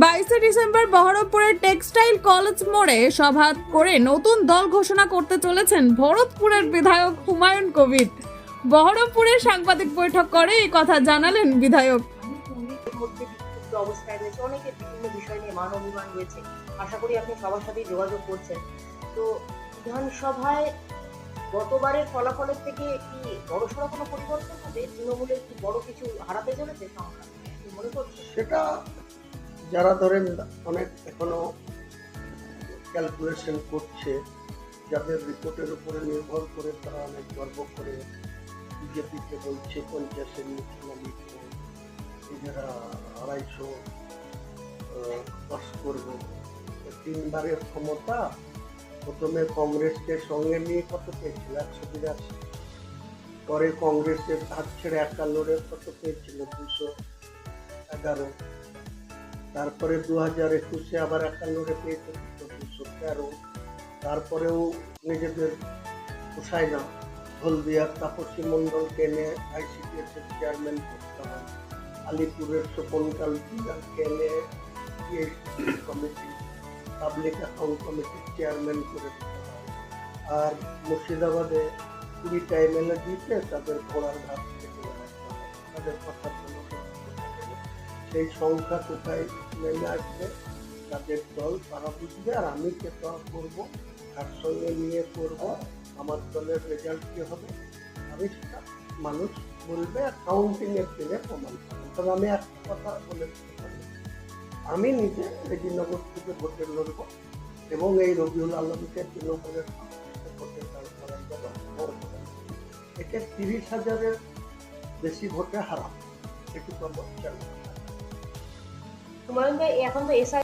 বাইশে ডিসেম্বর বহরমপুরের textile college মোড়ে সভা করে নতুন দল ঘোষণা করতে চলেছেন ভরতপুরের বিধায়ক হুমায়ুন কবির। বহরমপুরে সাংবাদিক বৈঠক করে এই কথা জানালেন বিধায়ক। অবস্থায় রয়েছে অনেকের বিভিন্ন বিষয় নিয়ে মান অভিমান রয়েছে। আশা করি আপনি সবার সাথেই যোগাযোগ করছেন। তো বিধানসভায় গতবারের ফলাফলের থেকে কি বড়সড় কোনো পরিবর্তন হবে? তৃণমূলের কি বড় কিছু হারাতে চলেছে সংখ্যা? মনে করছেন? সেটা যারা ধরেন অনেক এখনও ক্যালকুলেশন করছে, যাদের রিপোর্টের উপরে নির্ভর করে তারা অনেক গর্ব করে বিজেপিকে বলছে পঞ্চাশের নিচে নামিয়েছে নিজেরা আড়াইশো পাস করবে তিনবারের ক্ষমতা, প্রথমে কংগ্রেসকে সঙ্গে নিয়ে কত পেয়েছিল একশো বিরাশি। পরে কংগ্রেসের হাত ছেড়ে একান্নরে কত পেয়েছিল দুশো এগারো। তারপরে দু হাজার একুশে আবার একান্নরে পেয়েছে তেরো তারপরেও নিজেদের পোষায় না। হলদিয়ার তাপসী মণ্ডলকে এনে আইসিডিএস এর চেয়ারম্যান করতে হয়। আলিপুরের স্বপনকাল জিলাকে এনে কমিটি পাবলিক অ্যাকাউন্ট কমিটির চেয়ারম্যান করে দিতে হয়। আর মুর্শিদাবাদে কুড়িটা এমএলএ দিতে তাদের ঘোড়ার ঘাট থেকে তাদের কথা সেই সংখ্যা কোথায় নেমে আসবে, তাদের দল তারা বুঝবে, আর আমি দল করব, তার সঙ্গে নিয়ে করব, আমার দলের রেজাল্ট কি হবে, আমি সেটা মানুষ বলবে কাউন্টিং এর দিনে প্রমাণ পাবে তবে আমি একটা কথা বলে আমি নিজে রেজিনগর থেকে ভোটে লড়ব, এবং এই রবিউল আলমকে তৃণমূলের ভোটে দাঁড় একে তিরিশ হাজারের বেশি ভোটে হারাম এটুকু আমার হুমায়ুন ভাই এখন তো এসআই